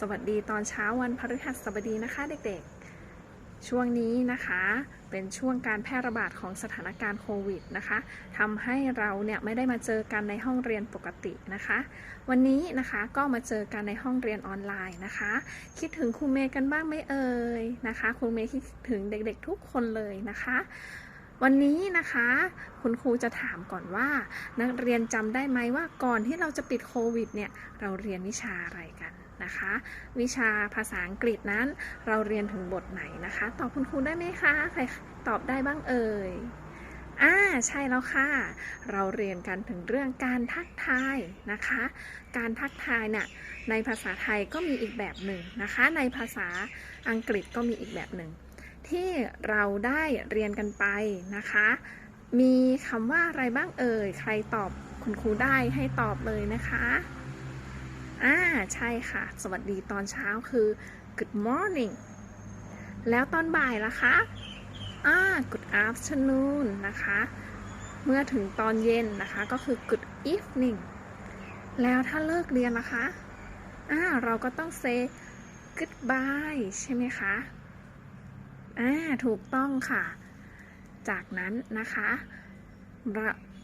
สวัสดีตอนเช้าวันพฤหัสบดีนะคะเด็กๆ ช่วงนี้นะคะเป็นช่วงการแพร่ระบาดของสถานการณ์โควิดนะคะทำให้เราเนี่ยไม่ได้มาเจอกันในห้องเรียนปกตินะคะ วันนี้นะคะก็มาเจอกันในห้องเรียนออนไลน์นะคะ คิดถึงครูเมย์กันบ้างไหมเอ่ยนะคะครูเมย์คิดถึงเด็กๆทุกคนเลยนะคะ วันนี้นะคะ คุณครูจะถามก่อนว่า นักเรียนจำได้ไหมว่าก่อนที่เราจะปิดโควิดเนี่ยเราเรียนวิชาอะไรกันนะคะ วิชาภาษาอังกฤษนั้น เราเรียนถึงบทไหนนะคะ ตอบคุณครูได้ไหมคะใครตอบได้บ้างเอ่ยอ่าใช่แล้วค่ะ เราเรียนกันถึงเรื่องการทักทายนะคะ การทักทายเนี่ยในภาษาไทยก็มีอีกแบบหนึ่งนะคะ ในภาษาอังกฤษก็มีอีกแบบหนึ่ง ที่เราได้เรียนกันไปนะคะ มีคำว่าอะไรบ้างเอ่ย ใครตอบคุณครูได้ให้ตอบเลยนะคะอ่าใช่ค่ะ สวัสดีตอนเช้าคือ good morning แล้วตอนบ่ายล่ะคะอ่า good afternoon นะคะ เมื่อถึงตอนเย็นนะคะก็คือ good evening แล้วถ้าเลิกเรียนล่ะคะอ่าเราก็ต้อง say goodbye ใช่ไหมคะ อ่าถูกต้องค่ะ จากนั้นนะคะ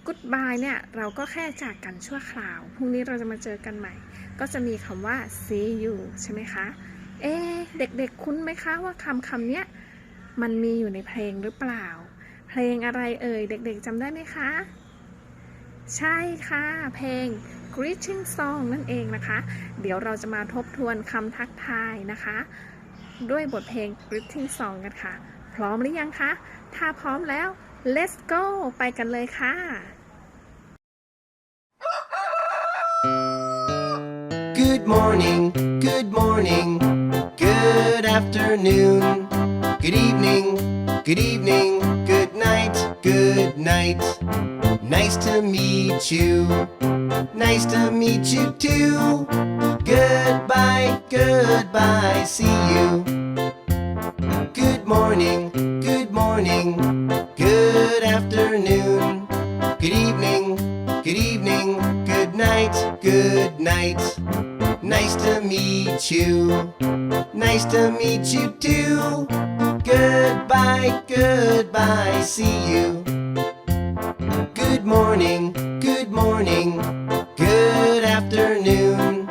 กุดบายเนี่ย เราก็แค่จากกันชั่วคราว พรุ่งนี้เราจะมาเจอกันใหม่ ก็จะมีคำว่า see you ใช่ไหมคะ เอ๊เด็กๆ คุ้นไหมคะว่าคำคำเนี้ย มันมีอยู่ในเพลงหรือเปล่า เพลงอะไรเอ่ย เด็กๆจำได้ไหมคะ ใช่ค่ะ เพลง greeting song นั่นเองนะคะ เดี๋ยวเราจะมาทบทวนคำทักทายนะคะ ด้วยบทเพลง greeting song กันค่ะ พร้อมหรือยังคะ ถ้าพร้อมแล้ว let's go ไปกันเลยค่ะ Good morning, good morning, good afternoon, good evening, good evening, good night, good night. Nice to meet you, nice to meet you too. Goodbye, goodbye, see you. Night. Nice to meet you, nice to meet you too. Goodbye, goodbye, see you. Good morning, good morning, good afternoon,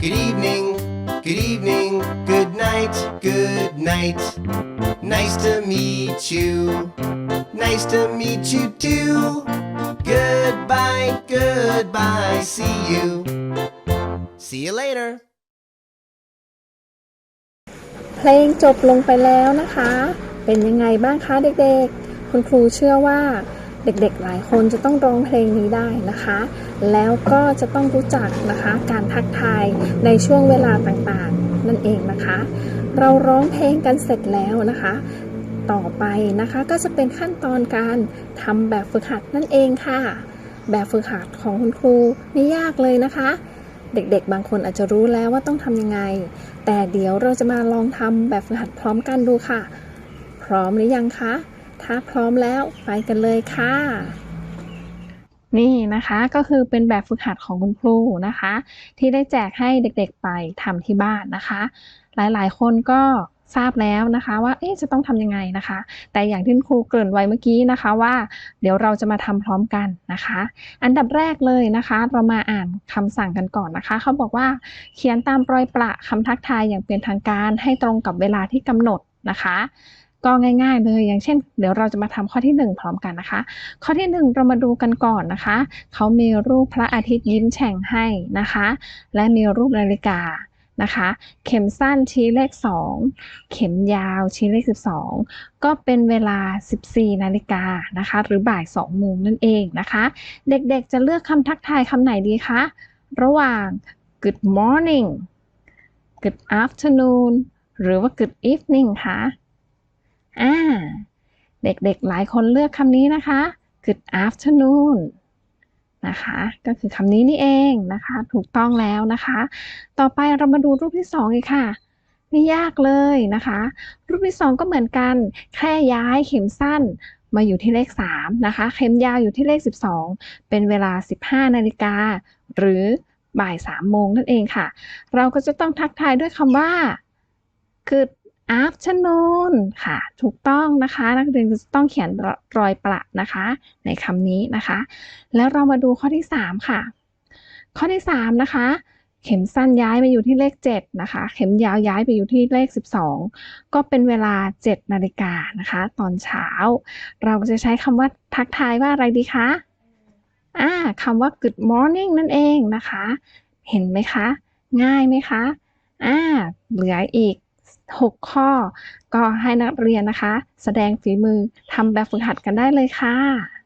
good evening, good evening, good night, good night. Nice to meet you, nice to meet you too. Goodbye, goodbye, see you. See you later. เพลงจบลงไปแล้วนะคะ เป็นยังไงบ้างคะเด็กๆ คุณครูเชื่อว่าเด็กๆ หลายคนจะต้องร้องเพลงนี้ได้นะคะ แล้วก็จะต้องรู้จักนะคะการทักทายในช่วงเวลาต่างๆ นั่นเองนะคะ เราร้องเพลงกันเสร็จแล้วนะคะ ต่อไปนะคะก็จะเป็นขั้นตอนการทำแบบฝึกหัดนั่นเองค่ะ แบบฝึกหัดของคุณครูไม่ยากเลยนะคะ เด็กๆ บางคนอาจจะรู้แล้วว่าต้องทำยังไง แต่เดี๋ยวเราจะมาลองทำแบบฝึกหัดพร้อมกันดูค่ะ พร้อมหรือยังคะ ถ้าพร้อมแล้วไปกันเลยค่ะ นี่นะคะก็คือเป็นแบบฝึกหัดของคุณครูนะคะ ที่ได้แจกให้เด็กๆไปทำที่บ้านนะคะ หลายๆ คนก็ ทราบแล้วนะคะว่าเอ๊ะจะต้องทำยังไงนะคะ แต่อย่างที่ครูเกริ่นไว้เมื่อกี้นะคะว่า เดี๋ยวเราจะมาทำพร้อมกันนะคะ อันดับแรกเลยนะคะ เรามาอ่านคำสั่งกันก่อนนะคะ เขาบอกว่าเขียนตามรอยประคำทักทายอย่างเป็นทางการให้ตรงกับเวลาที่กำหนดนะคะก็ง่าย ๆ เลย อย่างเช่น เดี๋ยวเราจะมาทำข้อที่ 1 พร้อมกันนะคะ ข้อที่ 1 เรามาดูกันก่อนนะคะ เขามีรูปพระอาทิตย์ยิ้มแฉ่งให้นะคะ และมีรูปนาฬิกา นะคะ เข็มสั้นชี้เลข 2 เข็มยาวชี้เลข 12 ก็เป็นเวลา 14 นาฬิกานะคะ หรือบ่าย 2 โมงนั่นเองนะคะ เด็กๆจะเลือกคำทักทายคำไหนดีคะ ระหว่าง good morning good afternoon หรือว่า good evening คะอ่า เด็กๆ หลายคนเลือกคำนี้นะคะ good afternoon นะคะ ก็คือคำนี้นี่เองนะคะ ถูกต้องแล้วนะคะ ต่อไปเรามาดูรูปที่สองอีกค่ะไม่ยากเลยนะคะ รูปที่สองก็เหมือนกัน แค่ย้ายเข็มสั้นมาอยู่ที่เลข3นะคะ เข็มยาวอยู่ที่เลข 12 เป็นเวลา 15 นาฬิกา หรือบ่ายสามโมงนั่นเองค่ะ เราก็จะต้องทักทายด้วยคำว่า good afternoon ค่ะ ถูกต้องนะคะ นักเรียนจะต้องเขียนรอยประนะคะ ในคำนี้นะคะ แล้วเรามาดูข้อที่ 3 ค่ะ ข้อที่ 3 นะคะ เข็มสั้นย้ายมาอยู่ที่เลข 7 นะคะ เข็มยาวย้ายไปอยู่ที่เลข 12 ก็เป็นเวลา 7 นาฬิกานะคะ ตอนเช้า เราจะใช้คำว่าทักทายว่าอะไรดีคะอ่าคำว่า good morning นั่นเองนะคะ เห็นไหมคะ ง่ายไหมคะอ่าเหลืออีก 6 ข้อ ก็ให้นักเรียนนะคะ แสดงฝีมือทำแบบฝึกหัดกันได้เลยค่ะ